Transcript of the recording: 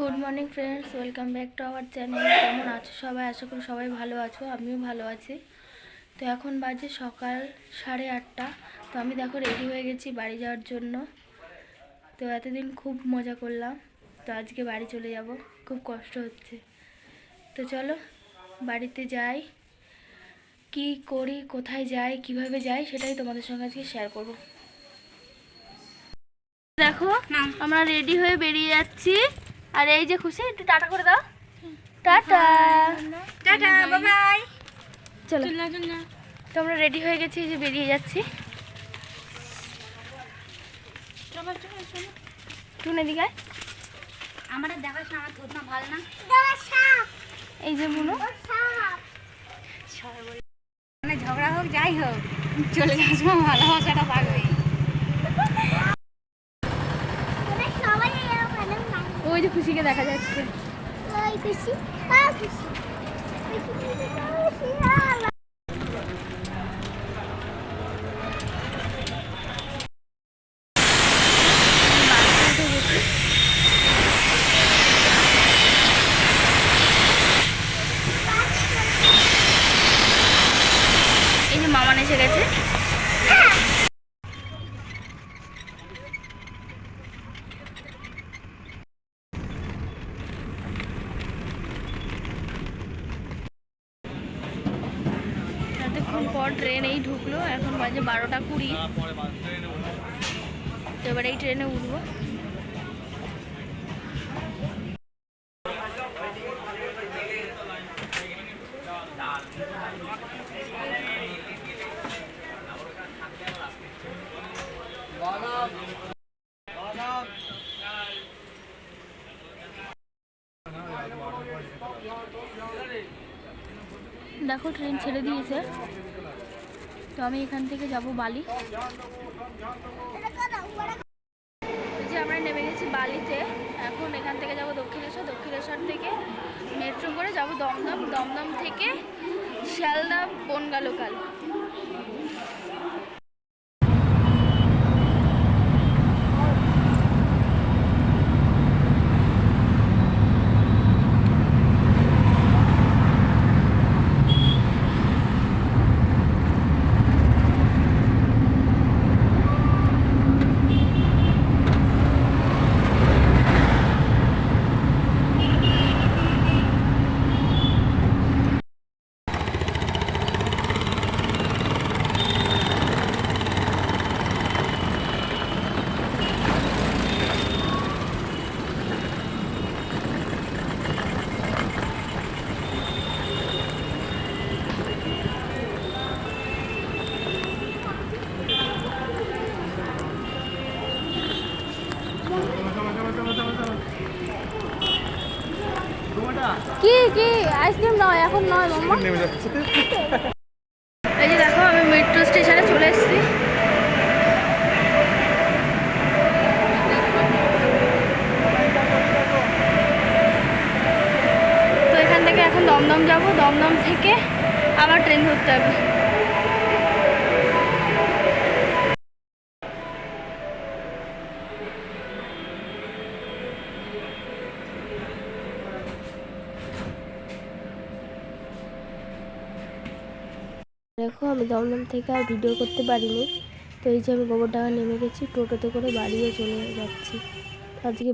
Good morning friends welcome back to our channel. কেমন আছো সবাই? আশা করি সবাই ভালো আছো আমিও ভালো আছি। তো এখন বাজে সকাল সাড়ে আটটা। তো আমি দেখো রেডি হয়ে গেছি বাড়ি যাওয়ার জন্য। তো এতদিন খুব মজা করলাম। তো আজকে বাড়ি চলে যাব খুব কষ্ট হচ্ছে। তো চলো বাড়িতে যাই। কি করি কোথায় যাই কীভাবে যাই সেটাই তোমাদের সঙ্গে আজকে শেয়ার করব। দেখো আমরা রেডি হয়ে বেরিয়ে যাচ্ছি। আর এই যে খুশি একটু টাটা করে দাও। টাটা। টাটা বাই চলো। তো আমরা রেডি হয়ে গেছি যে বেরিয়ে যাচ্ছি। টুনে দিকে আমার দেখাস না আমার থুতনা ভালো না। এই যে মুনু। মানে ঝগড়া হোক যাই হোক চলে সময় ভালোবাসাটা থাকবে ওই যে খুশিকে দেখা যাচ্ছে বাসে উঠে গেছি। এই যে মামান এসে গেছে এতক্ষণ পর ট্রেন এই ঢুকলো এখন বাজে বারোটা কুড়ি। তো এবার এই ট্রেনে উঠবো। দেখো ট্রেন ছেড়ে দিয়েছে। তো আমি এখান থেকে যাব বালি। যে আমরা নেমে গেছি বালিতে। এখন এখান থেকে যাব দক্ষিণেশ্বর। দক্ষিণেশ্বর থেকে মেট্রো করে যাব দমদম। দমদম থেকে শিয়ালদা বনগা লোকাল কি কি? আইসক্রিম নয় এখন নয় মাম্মা এই যে দেখো আমি মেট্রো স্টেশনে চলে এসেছি। তো এখান থেকে এখন দমদম যাব। দমদম থেকে আবার ট্রেন ধরতে হবে। দেখো, আমি দমদম থেকে আর ভিডিও করতে পারিনি। তো এই যে আমি গোবর গোবরডাঙ্গা নেমে গেছি, টোটোতে করে বাড়িও চলে যাচ্ছি। আজকে